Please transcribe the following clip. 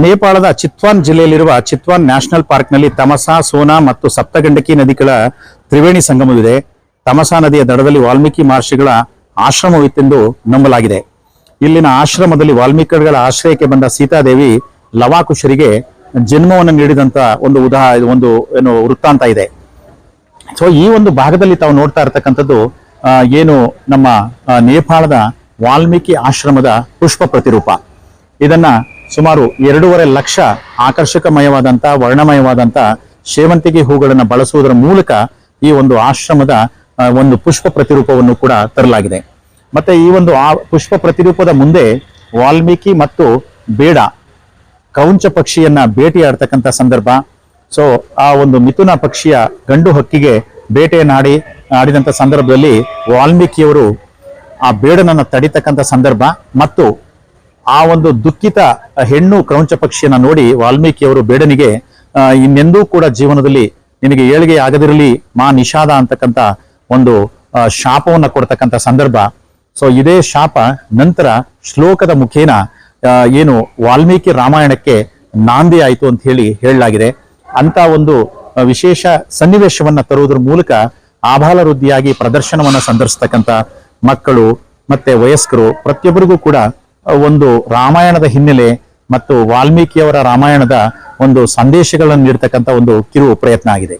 ನೇಪಾಳದ ಚಿತ್ವಾನ್ ಜಿಲ್ಲೆಯಲ್ಲಿರುವ ಚಿತ್ವಾನ್ ನ್ಯಾಷನಲ್ ಪಾರ್ಕ್ನಲ್ಲಿ ತಮಸಾ, ಸೋನಾ ಮತ್ತು ಸಪ್ತಗಂಡಕಿ ನದಿಗಳ ತ್ರಿವೇಣಿ ಸಂಗಮವಿದೆ. ತಮಸಾ ನದಿಯ ದಡದಲ್ಲಿ ವಾಲ್ಮೀಕಿ ಮಹರ್ಷಿಗಳ ಆಶ್ರಮವಿತ್ತೆಂದು ನಂಬಲಾಗಿದೆ. ಇಲ್ಲಿನ ಆಶ್ರಮದಲ್ಲಿ ವಾಲ್ಮೀಕಿಗಳ ಆಶ್ರಯಕ್ಕೆ ಬಂದ ಸೀತಾದೇವಿ ಲವಾಕುಶರಿಗೆ ಜನ್ಮವನ್ನು ನೀಡಿದಂತ ಒಂದು ಉದಾ ಒಂದು ಏನು ವೃತ್ತಾಂತ ಇದೆ. ಸೊ ಈ ಒಂದು ಭಾಗದಲ್ಲಿ ತಾವು ನೋಡ್ತಾ ಇರತಕ್ಕಂಥದ್ದು ಏನು ನಮ್ಮ ನೇಪಾಳದ ವಾಲ್ಮೀಕಿ ಆಶ್ರಮದ ಪುಷ್ಪ ಪ್ರತಿರೂಪ. ಇದನ್ನ ಸುಮಾರು ಎರಡೂವರೆ ಲಕ್ಷ ಆಕರ್ಷಕಮಯವಾದಂತ, ವರ್ಣಮಯವಾದಂತ ಸೇವಂತಿಗೆ ಹೂಗಳನ್ನು ಬಳಸುವುದರ ಮೂಲಕ ಈ ಒಂದು ಆಶ್ರಮದ ಒಂದು ಪುಷ್ಪ ಪ್ರತಿರೂಪವನ್ನು ಕೂಡ ತರಲಾಗಿದೆ. ಮತ್ತೆ ಈ ಒಂದು ಆ ಪುಷ್ಪ ಪ್ರತಿರೂಪದ ಮುಂದೆ ವಾಲ್ಮೀಕಿ ಮತ್ತು ಬೇಡ, ಕೌಂಚ ಪಕ್ಷಿಯನ್ನ ಭೇಟಿಯಾಡ್ತಕ್ಕಂಥ ಸಂದರ್ಭ. ಸೊ ಆ ಒಂದು ಮಿಥುನ ಪಕ್ಷಿಯ ಗಂಡು ಹಕ್ಕಿಗೆ ಬೇಟೆಯನ್ನಾಡಿ ಆಡಿದಂಥ ಸಂದರ್ಭದಲ್ಲಿ ವಾಲ್ಮೀಕಿಯವರು ಆ ಬೇಡನನ್ನು ತಡಿತಕ್ಕಂಥ ಸಂದರ್ಭ ಮತ್ತು ಆ ಒಂದು ದುಃಖಿತ ಹೆಣ್ಣು ಕ್ರೌಂಚ ಪಕ್ಷಿಯನ್ನ ನೋಡಿ ವಾಲ್ಮೀಕಿಯವರು ಬೇಡನಿಗೆ ಇನ್ನೆಂದೂ ಕೂಡ ಜೀವನದಲ್ಲಿ ನಿನಗೆ ಏಳಿಗೆ ಆಗದಿರಲಿ, ಮಾ ನಿಷಾದ ಅಂತಕ್ಕಂಥ ಒಂದು ಶಾಪವನ್ನ ಕೊಡ್ತಕ್ಕಂಥ ಸಂದರ್ಭ. ಸೊ ಇದೇ ಶಾಪ ನಂತರ ಶ್ಲೋಕದ ಮುಖೇನ ಏನು ವಾಲ್ಮೀಕಿ ರಾಮಾಯಣಕ್ಕೆ ನಾಂದಿ ಆಯಿತು ಅಂತ ಹೇಳಿ ಹೇಳಲಾಗಿದೆ. ಅಂತ ಒಂದು ವಿಶೇಷ ಸನ್ನಿವೇಶವನ್ನ ತರುವುದರ ಮೂಲಕ ಆಭಾಲ ವೃದ್ಧಿಯಾಗಿ ಪ್ರದರ್ಶನವನ್ನ ಸಂದರ್ಶಿಸ್ತಕ್ಕಂಥ ಮಕ್ಕಳು ಮತ್ತೆ ವಯಸ್ಕರು ಪ್ರತಿಯೊಬ್ಬರಿಗೂ ಕೂಡ ಒಂದು ರಾಮಾಯಣದ ಹಿನ್ನೆಲೆ ಮತ್ತು ವಾಲ್ಮೀಕಿಯವರ ರಾಮಾಯಣದ ಒಂದು ಸಂದೇಶಗಳನ್ನು ನೀಡ್ತಕ್ಕಂಥ ಒಂದು ಕಿರು ಪ್ರಯತ್ನ ಆಗಿದೆ.